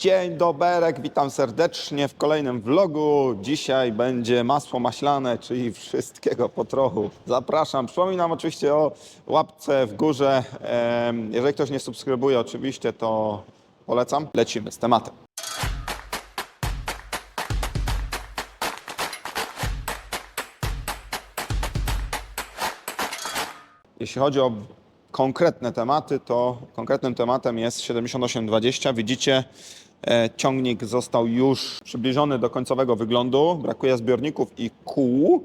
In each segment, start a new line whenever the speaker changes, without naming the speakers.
Dzień doberek, witam serdecznie w kolejnym vlogu. Dzisiaj będzie masło maślane, czyli wszystkiego po trochu. Zapraszam. Przypominam oczywiście o łapce w górze. Jeżeli ktoś nie subskrybuje oczywiście, to polecam. Lecimy z tematem. Jeśli chodzi o konkretne tematy, to konkretnym tematem jest 7820. Widzicie, ciągnik został już przybliżony do końcowego wyglądu. Brakuje zbiorników i kół.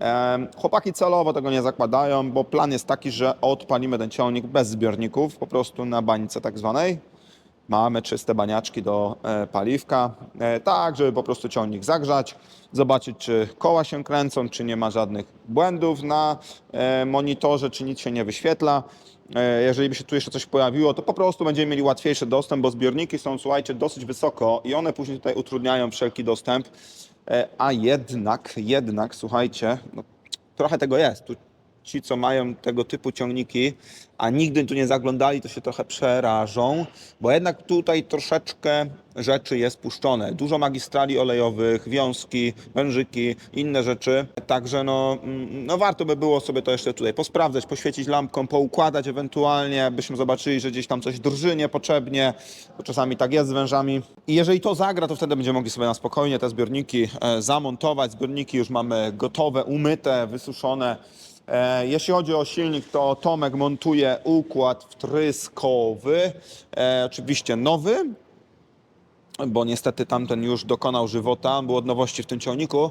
E, Chłopaki celowo tego nie zakładają, bo plan jest taki, że odpalimy ten ciągnik bez zbiorników, po prostu na bańce tak zwanej. Mamy czyste baniaczki do e, paliwka, e, tak, żeby po prostu ciągnik zagrzać, zobaczyć, czy koła się kręcą, czy nie ma żadnych błędów na e, monitorze, czy nic się nie wyświetla. E, jeżeli by się tu jeszcze coś pojawiło, to po prostu będziemy mieli łatwiejszy dostęp, bo zbiorniki są, słuchajcie, dosyć wysoko i one później tutaj utrudniają wszelki dostęp. E, a jednak, jednak, słuchajcie, no, trochę tego jest. Tu ci, co mają tego typu ciągniki, a nigdy tu nie zaglądali, to się trochę przerażą, bo jednak tutaj troszeczkę rzeczy jest puszczone. Dużo magistrali olejowych, wiązki, wężyki, inne rzeczy. Także no, mm, no warto by było sobie to jeszcze tutaj posprawdzać, poświecić lampką, poukładać ewentualnie, byśmy zobaczyli, że gdzieś tam coś drży niepotrzebnie, bo czasami tak jest z wężami. I jeżeli to zagra, to wtedy będziemy mogli sobie na spokojnie te zbiorniki e, zamontować. Zbiorniki już mamy gotowe, umyte, wysuszone. E, Jeśli chodzi o silnik, to Tomek montuje układ wtryskowy, e, oczywiście nowy, bo niestety tamten już dokonał żywota, było od nowości w tym ciągniku.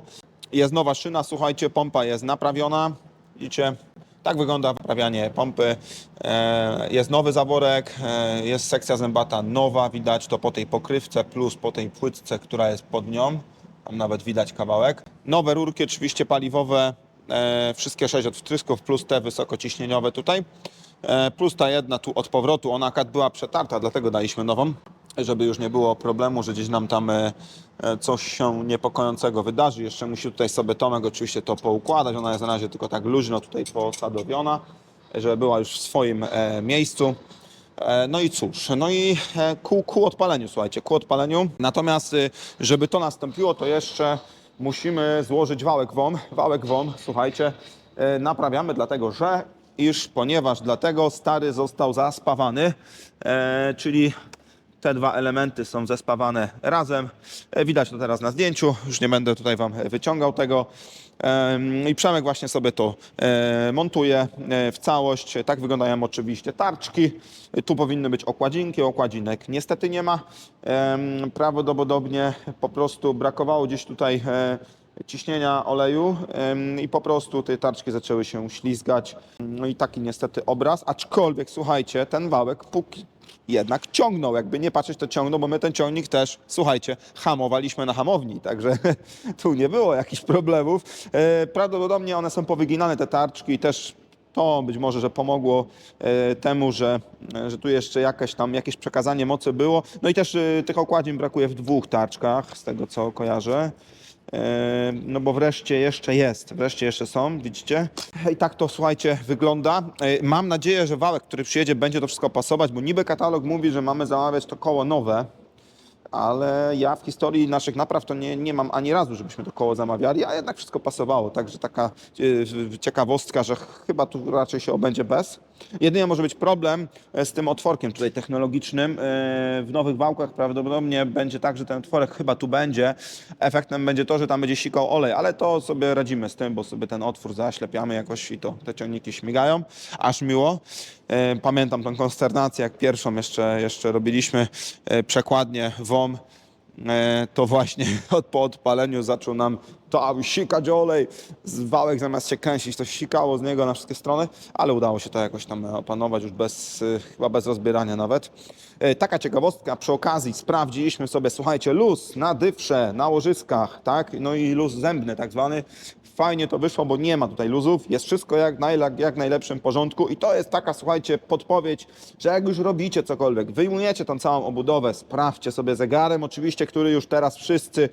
Jest nowa szyna, słuchajcie, pompa jest naprawiona, widzicie, tak wygląda naprawianie pompy. E, Jest nowy zaworek, jest sekcja zębata nowa, widać to po tej pokrywce plus po tej płytce, która jest pod nią. Tam nawet widać kawałek. Nowe rurki oczywiście paliwowe, wszystkie sześć od wtrysków plus te wysokociśnieniowe tutaj. E, Plus ta jedna tu od powrotu, ona akad była przetarta, dlatego daliśmy nową, żeby już nie było problemu, że gdzieś nam tam e, e, coś się niepokojącego wydarzy. Jeszcze musi tutaj sobie Tomek oczywiście to poukładać, ona jest na razie tylko tak luźno tutaj posadowiona, żeby była już w swoim e, miejscu. E, No i cóż, no i e, ku, ku odpaleniu, słuchajcie, ku odpaleniu. Natomiast, żeby to nastąpiło, to jeszcze musimy złożyć wałek WOM. Wałek WOM, słuchajcie, e, naprawiamy dlatego, że iż ponieważ dlatego stary został zaspawany, e, czyli te dwa elementy są zespawane razem. E, Widać to teraz na zdjęciu, już nie będę tutaj Wam wyciągał tego. I Przemek właśnie sobie to e, montuje e, w całość. Tak wyglądają oczywiście tarczki. Tu powinny być okładzinki, okładzinek niestety nie ma. Prawdopodobnie po prostu brakowało gdzieś tutaj e, ciśnienia oleju i po prostu te tarczki zaczęły się ślizgać. No i taki niestety obraz, aczkolwiek słuchajcie, ten wałek póki jednak ciągnął, jakby nie patrzeć to ciągnął, bo my ten ciągnik też, słuchajcie, hamowaliśmy na hamowni, także tu nie było jakichś problemów. E, Prawdopodobnie one są powyginane te tarczki i też to być może, że pomogło e, temu, że, e, że tu jeszcze jakieś tam jakieś przekazanie mocy było. No i też tych okładzin brakuje w dwóch tarczkach, z tego co kojarzę. E, No bo wreszcie jeszcze jest, wreszcie jeszcze są, widzicie? I tak to słuchajcie wygląda. E, Mam nadzieję, że wałek, który przyjedzie, będzie to wszystko pasować, bo niby katalog mówi, że mamy zamawiać to koło nowe, ale ja w historii naszych napraw to nie, nie mam ani razu, żebyśmy to koło zamawiali, a jednak wszystko pasowało. Także taka e, ciekawostka, że chyba tu raczej się obędzie bez. Jedynie może być problem e, z tym otworkiem tutaj technologicznym. E, W nowych wałkach prawdopodobnie będzie tak, że ten otworek chyba tu będzie. Efektem będzie to, że tam będzie sikał olej, ale to sobie radzimy z tym, bo sobie ten otwór zaślepiamy jakoś i to te ciągniki śmigają. Aż miło. E, Pamiętam tą konsternację, jak pierwszą jeszcze, jeszcze robiliśmy e, przekładnię WOM to właśnie od, po odpaleniu zaczął nam to aby sikać olej. Wałek zamiast się kręcić, to sikało z niego na wszystkie strony, ale udało się to jakoś tam opanować już bez, y, chyba bez rozbierania nawet. E, Taka ciekawostka, przy okazji sprawdziliśmy sobie, słuchajcie, luz na dywsze, na łożyskach, tak, no i luz zębny tak zwany. Fajnie to wyszło, bo nie ma tutaj luzów, jest wszystko jak, najla- jak najlepszym porządku i to jest taka, słuchajcie, podpowiedź, że jak już robicie cokolwiek, wyjmujecie tą całą obudowę, sprawdźcie sobie zegarem, oczywiście, który już teraz wszyscy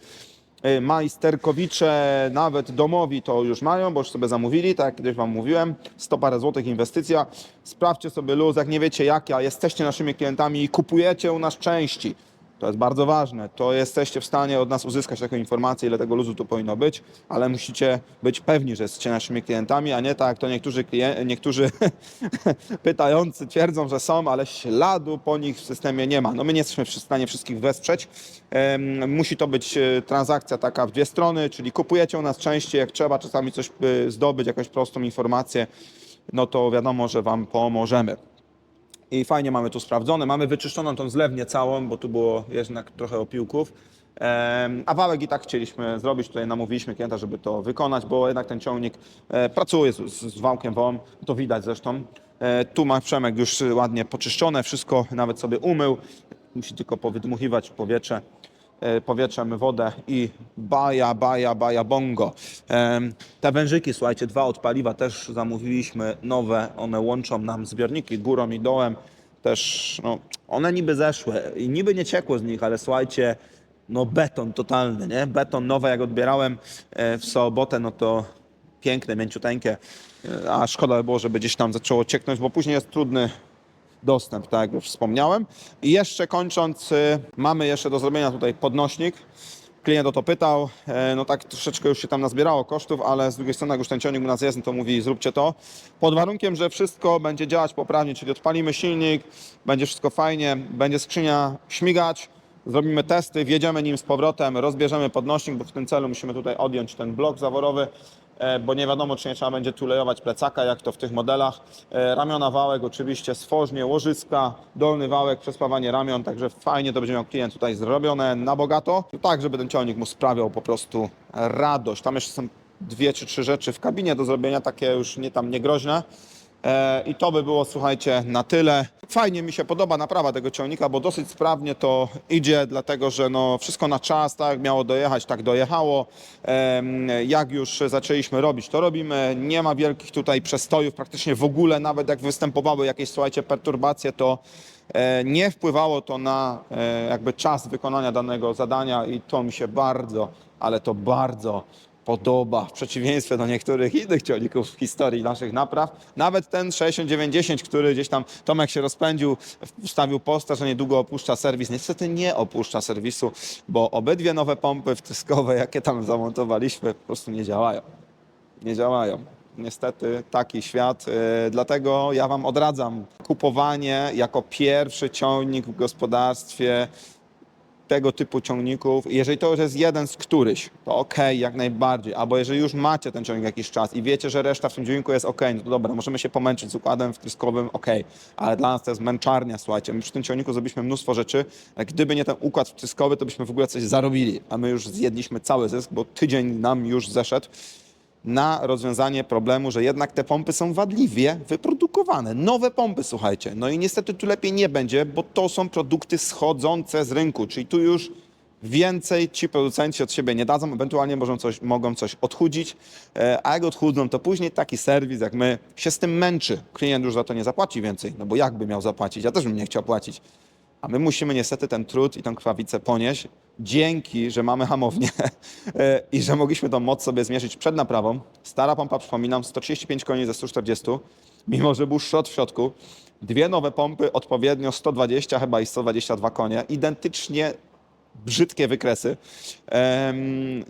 majsterkowicze, nawet domowi to już mają, bo już sobie zamówili, tak jak kiedyś Wam mówiłem, 100 parę złotych inwestycja. Sprawdźcie sobie luz, jak nie wiecie jak, a jesteście naszymi klientami i kupujecie u nas części. To jest bardzo ważne. To jesteście w stanie od nas uzyskać taką informację, ile tego luzu tu powinno być, ale musicie być pewni, że jesteście naszymi klientami, a nie tak to niektórzy, klien- niektórzy pytający twierdzą, że są, ale śladu po nich w systemie nie ma. No my nie jesteśmy w stanie wszystkich wesprzeć. Musi to być e, transakcja taka w dwie strony, czyli kupujecie u nas częściej, jak trzeba czasami coś e, zdobyć, jakąś prostą informację, no to wiadomo, że Wam pomożemy. I fajnie mamy tu sprawdzone. Mamy wyczyszczoną tą zlewnię całą, bo tu było jednak trochę opiłków. A wałek i tak chcieliśmy zrobić. Tutaj namówiliśmy klienta, żeby to wykonać, bo jednak ten ciągnik e, pracuje z, z, wałkiem WOM. To widać zresztą. E, Tu ma Przemek już ładnie poczyszczone, wszystko nawet sobie umył. Musi tylko powydmuchiwać powietrze powietrzem wodę i baja, baja, baja, bongo. Te wężyki, słuchajcie, dwa od paliwa też zamówiliśmy nowe. One łączą nam zbiorniki górą i dołem. Też, no, one niby zeszły i niby nie ciekło z nich, ale słuchajcie, no beton totalny, nie? Beton nowe, jak odbierałem e, w sobotę, no to piękne, mięciuteńkie. E, A szkoda by było, żeby gdzieś tam zaczęło cieknąć, bo później jest trudny dostęp, tak jak już wspomniałem. I jeszcze kończąc, y, mamy jeszcze do zrobienia tutaj podnośnik. Klient o to pytał, e, no tak troszeczkę już się tam nazbierało kosztów, ale z drugiej strony jak już ten ciągnik u nas jest, no to mówi zróbcie to. Pod warunkiem, że wszystko będzie działać poprawnie, czyli odpalimy silnik, będzie wszystko fajnie, będzie skrzynia śmigać, zrobimy testy, wjedziemy nim z powrotem, rozbierzemy podnośnik, bo w tym celu musimy tutaj odjąć ten blok zaworowy, e, bo nie wiadomo, czy nie trzeba będzie tu lejować plecaka, jak to w tych modelach. E, Ramiona wałek oczywiście, stworznie, łożyska, dolny wałek, przespawanie ramion, także fajnie to będzie miał klient tutaj zrobione na bogato, tak żeby ten ciągnik mu sprawiał po prostu radość. Tam jeszcze są dwie czy trzy rzeczy w kabinie do zrobienia, takie już nie tam niegroźne. E, I to by było, słuchajcie, na tyle. Fajnie mi się podoba naprawa tego ciągnika, bo dosyć sprawnie to idzie, dlatego że no, wszystko na czas, tak miało dojechać, tak dojechało. Jak już zaczęliśmy robić, to robimy. Nie ma wielkich tutaj przestojów, praktycznie w ogóle, nawet jak występowały jakieś, słuchajcie, perturbacje, to e, nie wpływało to na e, jakby czas wykonania danego zadania i to mi się bardzo, ale to bardzo podoba, w przeciwieństwie do niektórych innych ciągników w historii naszych napraw. Nawet ten 6910, który gdzieś tam Tomek się rozpędził, wstawił posta, że niedługo opuszcza serwis. Niestety nie opuszcza serwisu, bo obydwie nowe pompy wtryskowe, jakie tam zamontowaliśmy, po prostu nie działają. Nie działają. Niestety taki świat, yy, dlatego ja Wam odradzam kupowanie jako pierwszy ciągnik w gospodarstwie tego typu ciągników. Jeżeli to już jest jeden z któryś, to ok, jak najbardziej. Albo jeżeli już macie ten ciągnik jakiś czas i wiecie, że reszta w tym ciągniku jest ok, no to dobra, możemy się pomęczyć z układem wtryskowym, ok. Ale dla nas to jest męczarnia, słuchajcie. My przy tym ciągniku zrobiliśmy mnóstwo rzeczy. Gdyby nie ten układ wtryskowy, to byśmy w ogóle coś zarobili. A my już zjedliśmy cały zysk, bo tydzień nam już zeszedł na rozwiązanie problemu, że jednak te pompy są wadliwie wyprodukowane. Nowe pompy, słuchajcie. No i niestety tu lepiej nie będzie, bo to są produkty schodzące z rynku, czyli tu już więcej ci producenci od siebie nie dadzą, ewentualnie mogą coś, mogą coś odchudzić, e, a jak odchudzą, to później taki serwis jak my się z tym męczy. Klient już za to nie zapłaci więcej, no bo jakby miał zapłacić? Ja też bym nie chciał płacić. A my musimy niestety ten trud i tą krwawicę ponieść dzięki, że mamy hamownię e, i że mogliśmy tą moc sobie zmierzyć przed naprawą. Stara pompa, przypominam, 135 koni ze 140, mimo że był szrot w środku. Dwie nowe pompy, odpowiednio 120 chyba i 122 konie, identycznie brzydkie wykresy.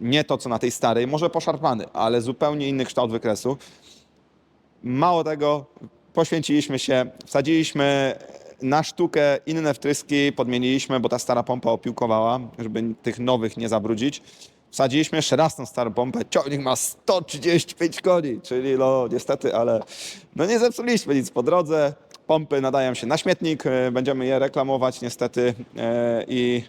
Nie to, co na tej starej, może poszarpany, ale zupełnie inny kształt wykresu. Mało tego, poświęciliśmy się, wsadziliśmy na sztukę inne wtryski, podmieniliśmy, bo ta stara pompa opiłkowała, żeby tych nowych nie zabrudzić. Wsadziliśmy jeszcze raz tą starą pompę, ciągnik ma 135 koni, czyli no niestety, ale no nie zepsuliśmy nic po drodze. Pompy nadają się na śmietnik, e, będziemy je reklamować niestety e, i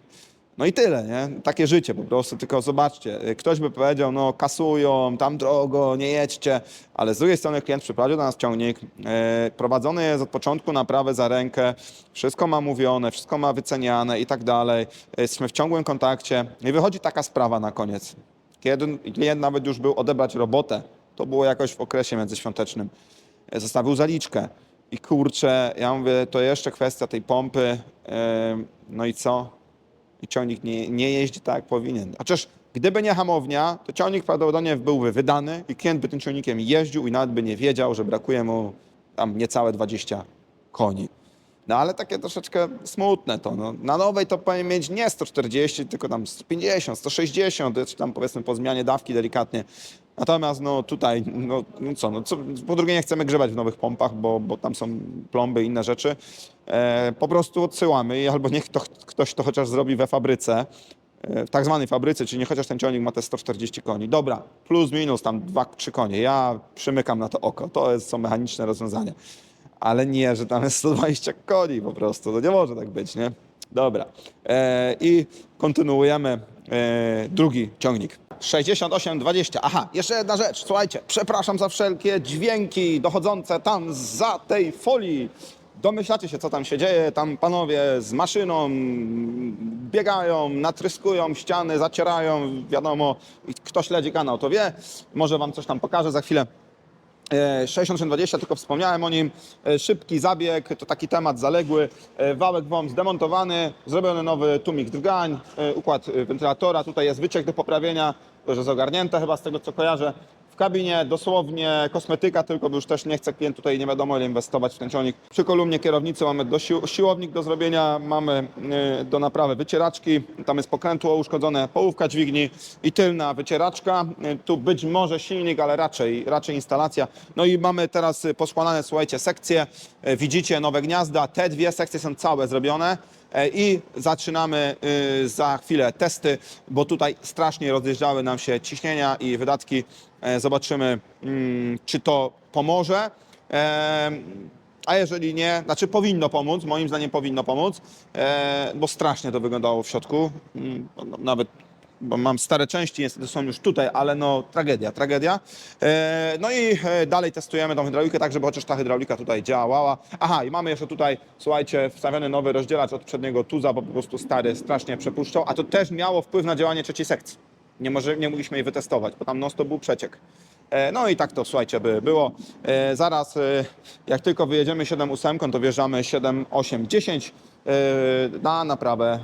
no i tyle, nie? Takie życie po prostu, tylko zobaczcie, ktoś by powiedział, no kasują, tam drogo, nie jedźcie, ale z drugiej strony klient przyprowadził do nas ciągnik, e, prowadzony jest od początku naprawę za rękę, wszystko ma mówione, wszystko ma wyceniane i tak dalej, jesteśmy w ciągłym kontakcie i wychodzi taka sprawa na koniec. Kiedy klient nawet już był odebrać robotę, to było jakoś w okresie międzyświątecznym, e, zostawił zaliczkę i kurczę, ja mówię, to jeszcze kwestia tej pompy, e, no i co? I ciągnik nie, nie jeździ tak, jak powinien. A przecież gdyby nie hamownia, to ciągnik prawdopodobnie byłby wydany i klient by tym ciągnikiem jeździł i nawet by nie wiedział, że brakuje mu tam niecałe 20 koni. No ale takie troszeczkę smutne to. No. Na nowej to powinien mieć nie 140, tylko tam 150, 160, czy tam powiedzmy po zmianie dawki delikatnie. Natomiast no tutaj, no, no co, no co, po drugie nie chcemy grzebać w nowych pompach, bo, bo tam są plomby i inne rzeczy. E, po prostu odsyłamy i albo niech to, ktoś to chociaż zrobi we fabryce, e, w tak zwanej fabryce, czyli nie chociaż ten ciągnik ma te 140 koni. Dobra, plus minus tam 2-3 konie. Ja przymykam na to oko. To jest, są mechaniczne rozwiązania. Ale nie, że tam jest 120 koni po prostu. To nie może tak być, nie? Dobra. E, I kontynuujemy e, drugi ciągnik. 68-20. Aha, jeszcze jedna rzecz. Słuchajcie, przepraszam za wszelkie dźwięki dochodzące tam za tej folii. Domyślacie się, co tam się dzieje. Tam panowie z maszyną biegają, natryskują ściany, zacierają. Wiadomo, kto śledzi kanał, to wie. Może wam coś tam pokażę za chwilę. E, 6820, tylko wspomniałem o nim. E, Szybki zabieg, to taki temat zaległy. E, Wałek WOM zdemontowany, zrobiony nowy tłumik drgań, e, układ e, wentylatora. Tutaj jest wyciek do poprawienia, już jest ogarnięte chyba z tego co kojarzę. W kabinie dosłownie kosmetyka, tylko już też nie chce klient tutaj nie wiadomo ile inwestować w ten ciągnik. Przy kolumnie kierownicy mamy do sił, siłownik do zrobienia, mamy e, do naprawy wycieraczki, tam jest pokrętło uszkodzone, połówka dźwigni i tylna wycieraczka. E, Tu być może silnik, ale raczej, raczej instalacja. No i mamy teraz e, poskładane, słuchajcie, sekcje. Widzicie nowe gniazda, te dwie sekcje są całe zrobione. E, I zaczynamy y, za chwilę testy, bo tutaj strasznie rozjeżdżały nam się ciśnienia i wydatki. E, Zobaczymy, mm, czy to pomoże. E, A jeżeli nie, znaczy powinno pomóc, moim zdaniem powinno pomóc, bo strasznie to wyglądało w środku. Mm, no, Nawet bo mam stare części, niestety są już tutaj, ale no tragedia, tragedia. E, no i e, dalej testujemy tą hydraulikę, tak żeby chociaż ta hydraulika tutaj działała. Aha, i mamy jeszcze tutaj, słuchajcie, wstawiony nowy rozdzielacz od przedniego tuza, bo po prostu stary strasznie przepuszczał, a to też miało wpływ na działanie trzeciej sekcji. Nie, może, nie mogliśmy jej wytestować, bo tam non stop był przeciek. E, No i tak to, słuchajcie, by było. Zaraz, jak tylko wyjedziemy 7-8, to wjeżdżamy 7-8-10 e, na naprawę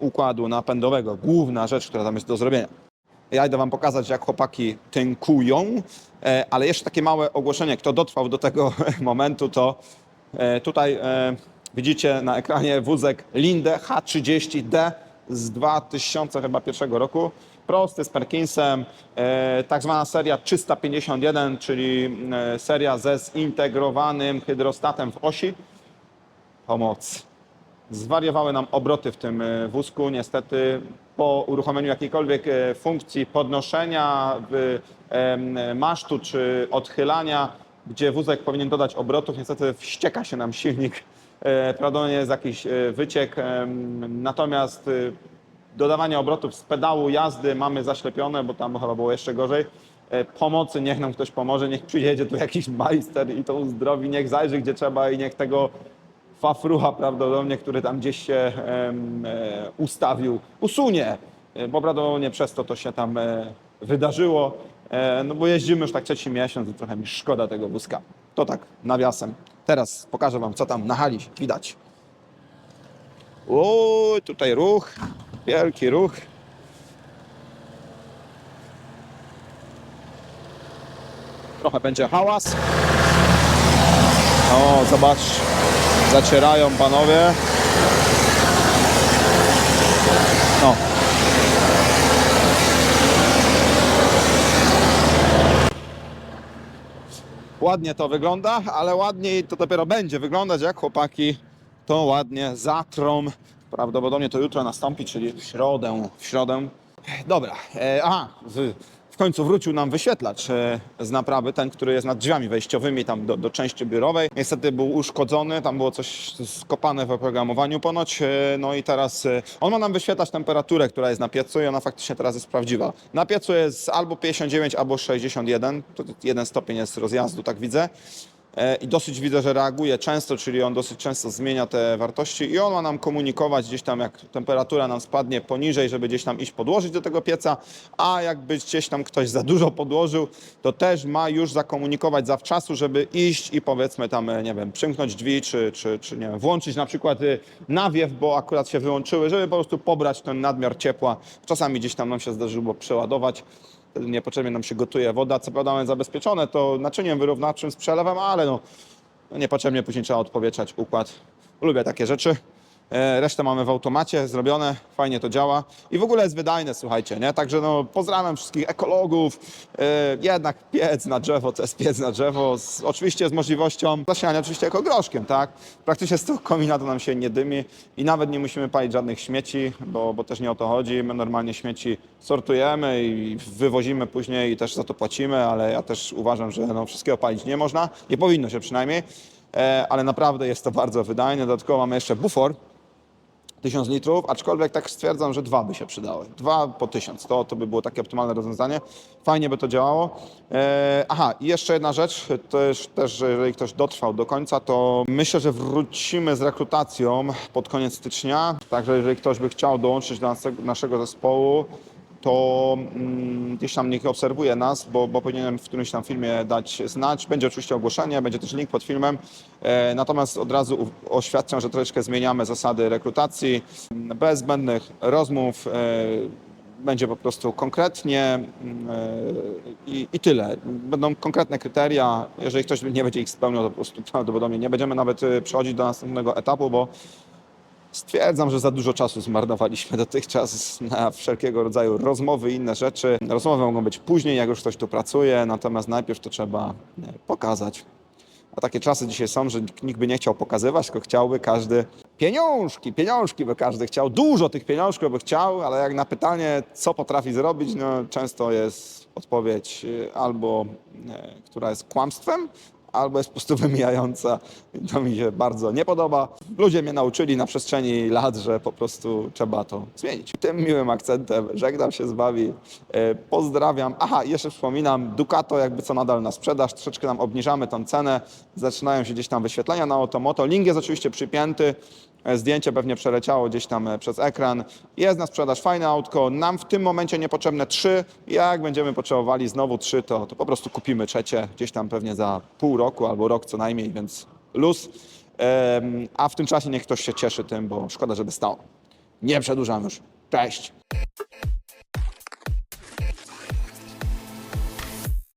układu napędowego. Główna rzecz, która tam jest do zrobienia. Ja idę Wam pokazać, jak chłopaki tynkują, e, ale jeszcze takie małe ogłoszenie. Kto dotrwał do tego momentu, to e, tutaj e, widzicie na ekranie wózek Linde H30D z 2001 roku. Prosty z Perkinsem, tak zwana seria 351, czyli seria ze zintegrowanym hydrostatem w osi. Pomoc. Zwariowały nam obroty w tym e, wózku. Niestety po uruchomieniu jakiejkolwiek e, funkcji podnoszenia masztu czy odchylania, gdzie wózek powinien dodać obrotów, niestety wścieka się nam silnik. E, Prawdopodobnie jest jakiś wyciek. Natomiast dodawanie obrotów z pedału jazdy mamy zaślepione, bo tam chyba było jeszcze gorzej. Pomocy niech nam ktoś pomoże, niech przyjedzie tu jakiś majster i to uzdrowi, niech zajrzy gdzie trzeba i niech tego fafrucha prawdopodobnie, który tam gdzieś się e, ustawił, usunie, E, bo prawdopodobnie przez to to się tam e, wydarzyło. No bo jeździmy już tak trzeci miesiąc i trochę mi szkoda tego wózka. To tak, nawiasem. Teraz pokażę Wam, co tam na hali widać. O, tutaj ruch, wielki ruch. Trochę będzie hałas. O, zobacz, zacierają panowie. No. Ładnie to wygląda, ale ładniej to dopiero będzie wyglądać, jak chłopaki to ładnie zatrą. Prawdopodobnie to jutro nastąpi, czyli w środę. W środę. Dobra, e, aha, końcu wrócił nam wyświetlacz e, z naprawy, ten, który jest nad drzwiami wejściowymi tam do, do części biurowej. Niestety był uszkodzony, tam było coś skopane w oprogramowaniu ponoć, e, no i teraz e, on ma nam wyświetlać temperaturę, która jest na piecu i ona faktycznie teraz jest prawdziwa. Na piecu jest albo 59, albo 61, to jeden stopień jest rozjazdu, tak widzę. E, i dosyć widzę, że reaguje często, czyli on dosyć często zmienia te wartości i on ma nam komunikować gdzieś tam, jak temperatura nam spadnie poniżej, żeby gdzieś tam iść podłożyć do tego pieca, a jakby gdzieś tam ktoś za dużo podłożył, to też ma już zakomunikować zawczasu, żeby iść i powiedzmy tam, e, nie wiem, przymknąć drzwi, czy, czy, czy nie wiem, włączyć na przykład y, nawiew, bo akurat się wyłączyły, żeby po prostu pobrać ten nadmiar ciepła. Czasami gdzieś tam nam się zdarzyło przeładować. Niepotrzebnie nam się gotuje woda. Co prawda mamy zabezpieczone to naczyniem wyrównawczym z przelewem, ale no niepotrzebnie później trzeba odpowietrzać układ. Lubię takie rzeczy. E, Resztę mamy w automacie, zrobione, fajnie to działa i w ogóle jest wydajne, słuchajcie, nie? Także no, pozdrawiam wszystkich ekologów. E, Jednak piec na drzewo to jest piec na drzewo, z, oczywiście z możliwością zasiania oczywiście jako groszkiem, tak? Praktycznie z tego komina to nam się nie dymi i nawet nie musimy palić żadnych śmieci, bo, bo też nie o to chodzi. My normalnie śmieci sortujemy i wywozimy później i też za to płacimy, ale ja też uważam, że no, wszystkiego palić nie można, nie powinno się przynajmniej, e, ale naprawdę jest to bardzo wydajne. Dodatkowo mamy jeszcze bufor, 1000 litrów, aczkolwiek tak stwierdzam, że dwa by się przydały. Dwa po 1000, to, to by było takie optymalne rozwiązanie. Fajnie by to działało. E, aha, i jeszcze jedna rzecz, też, też że jeżeli ktoś dotrwał do końca, to myślę, że wrócimy z rekrutacją pod koniec stycznia. Także jeżeli ktoś by chciał dołączyć do naszego zespołu, to mm, gdzieś tam niech obserwuje nas, bo, bo powinienem w którymś tam filmie dać znać. Będzie oczywiście ogłoszenie, będzie też link pod filmem. E, natomiast od razu oświadczam, że troszeczkę zmieniamy zasady rekrutacji, mm, bez zbędnych rozmów. E, będzie po prostu konkretnie mm, e, i, i tyle. Będą konkretne kryteria. Jeżeli ktoś nie będzie ich spełniał, to po prostu prawdopodobnie nie będziemy nawet przechodzić do następnego etapu, bo Stwierdzam, że za dużo czasu zmarnowaliśmy dotychczas na wszelkiego rodzaju rozmowy i inne rzeczy. Rozmowy mogą być później, jak już ktoś tu pracuje, natomiast najpierw to trzeba e, pokazać. A takie czasy dzisiaj są, że nikt by nie chciał pokazywać, tylko chciałby każdy pieniążki, pieniążki by każdy chciał, dużo tych pieniążków by chciał, ale jak na pytanie, co potrafi zrobić, no często jest odpowiedź e, albo, e, która jest kłamstwem, albo jest po prostu wymijająca. To mi się bardzo nie podoba. Ludzie mnie nauczyli na przestrzeni lat, że po prostu trzeba to zmienić. Tym miłym akcentem żegnam się z Wami. E, Pozdrawiam. Aha, jeszcze wspominam, Ducato jakby co nadal na sprzedaż. Troszeczkę nam obniżamy tą cenę. Zaczynają się gdzieś tam wyświetlenia na Automoto. Link jest oczywiście przypięty. E, Zdjęcie pewnie przeleciało gdzieś tam e, przez ekran. Jest na sprzedaż fajne autko. Nam w tym momencie niepotrzebne trzy. Jak będziemy potrzebowali znowu trzy, to, to po prostu kupimy trzecie gdzieś tam pewnie za pół roku albo rok co najmniej, więc luz. A w tym czasie niech ktoś się cieszy tym, bo szkoda, żeby stał. Nie przedłużam już. Cześć!